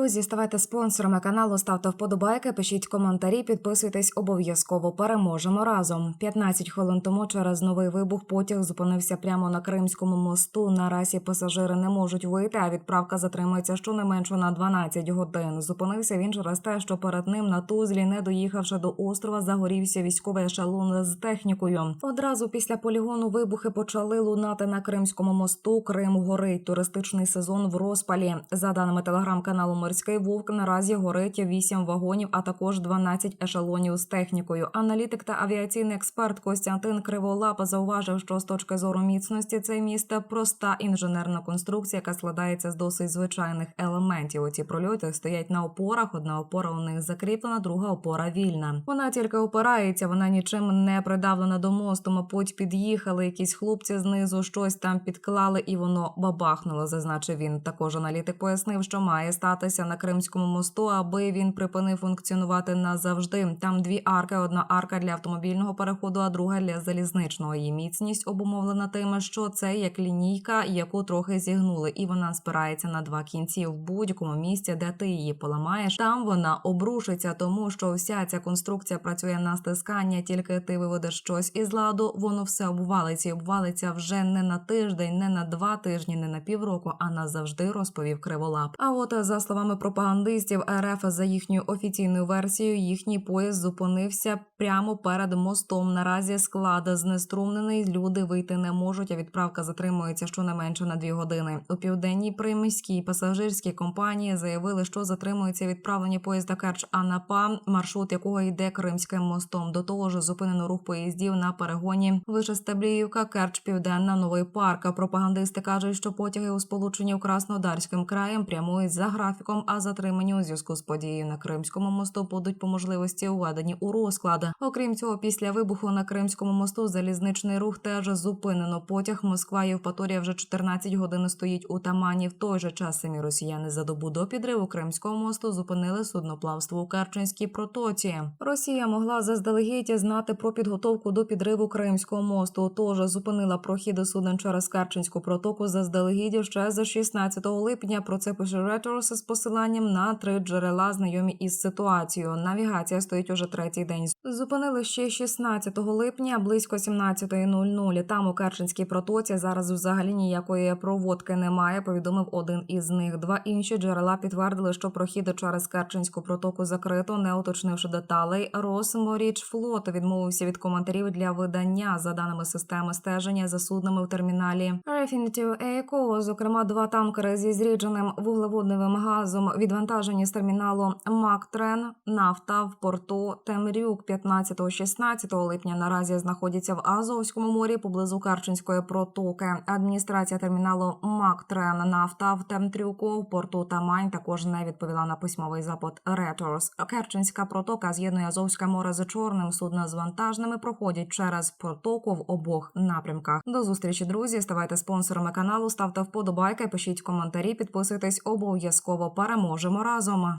Друзі, ставайте спонсорами каналу, ставте вподобайки, пишіть коментарі, підписуйтесь обов'язково. Переможемо разом. 15 хвилин тому через новий вибух потяг зупинився прямо на Кримському мосту. Наразі пасажири не можуть вийти, а відправка затримується щонайменше на 12 годин. Зупинився він через те, що перед ним на Тузлі, не доїхавши до острова, загорівся військовий ешелон з технікою. Одразу після полігону вибухи почали лунати на Кримському мосту. Крим горить. Туристичний сезон в розпалі. За даними телеграм-каналу Морський Вовк, наразі горить 8 вагонів, а також 12 ешелонів з технікою. Аналітик та авіаційний експерт Костянтин Криволапа зауважив, що з точки зору міцності це місто проста інженерна конструкція, яка складається з досить звичайних елементів. Ці прольоти стоять на опорах. Одна опора у них закріплена, друга опора вільна. Вона тільки опирається, вона нічим не придавлена до мосту. Мабуть, під'їхали якісь хлопці знизу, щось там підклали, і воно бабахнуло. Зазначив він. Також аналітик пояснив, що має статися на Кримському мосту, аби він припинив функціонувати назавжди. Там дві арки: одна арка для автомобільного переходу, а друга для залізничного. Її міцність обумовлена тим, що це як лінійка, яку трохи зігнули, і вона спирається на два кінці в будь-якому місці, де ти її поламаєш. Там вона обрушиться, тому що вся ця конструкція працює на стискання. Тільки ти виведеш щось із ладу, воно все обвалиться і обвалиться вже не на тиждень, не на два тижні, не на півроку, а назавжди розповів криволап. А от за словами пропагандистів РФ за їхньою офіційною версією, їхній поїзд зупинився прямо перед мостом. Наразі склад знеструмнений. Люди вийти не можуть. А відправка затримується щонайменше на дві години. У південній приміській пасажирській компанії заявили, що затримується відправлення поїзда Керч Анапа, маршрут якого йде Кримським мостом. До того ж, зупинено рух поїздів на перегоні Вишестабліївка, Керч Південна, Новий парк. Пропагандисти кажуть, що потяги у сполученні Краснодарським краєм прямують за графіком, а затримані у зв'язку з подією на Кримському мосту будуть по можливості введені у розклад. Окрім цього, після вибуху на Кримському мосту залізничний рух теж зупинено. Потяг Москва Євпаторія вже 14 годин стоїть у Тамані. В той же час самі росіяни за добу до підриву Кримського мосту зупинили судноплавство у Керченській протоці. Росія могла заздалегідь знати про підготовку до підриву Кримського мосту. Тож зупинила прохід суден через Керченську протоку заздалегідь ще за 16 липня. Про це пише Reuters з посиланням на три джерела, знайомі із ситуацією. Навігація стоїть уже третій день. Зупинили ще 16 липня близько 17.00. Там у Керченській протоці зараз взагалі ніякої проводки немає. Повідомив один із них. Два інші джерела підтвердили, що прохід через Керченську протоку закрито, не уточнивши деталей. Росморічфлот відмовився від коментарів для видання за даними системи стеження за суднами в терміналі Refinitiv Eco, зокрема, два танкери зі зрідженим вуглеводневим газом відвантажені з терміналу Мактрен нафта в порту Темрюк 15-16 липня. Наразі знаходяться в Азовському морі поблизу Керченської протоки. Адміністрація терміналу Мактрен нафта в Темтрюку в порту Тамань також не відповіла на письмовий запит Reuters. Керченська протока з'єднує Азовське море з Чорним. Судна з вантажними проходять через протоку в обох напрямках. До зустрічі, друзі. Ставайте спонсорами каналу, ставте вподобайки, пишіть коментарі, підписуйтесь обов'язково. Переможемо разом.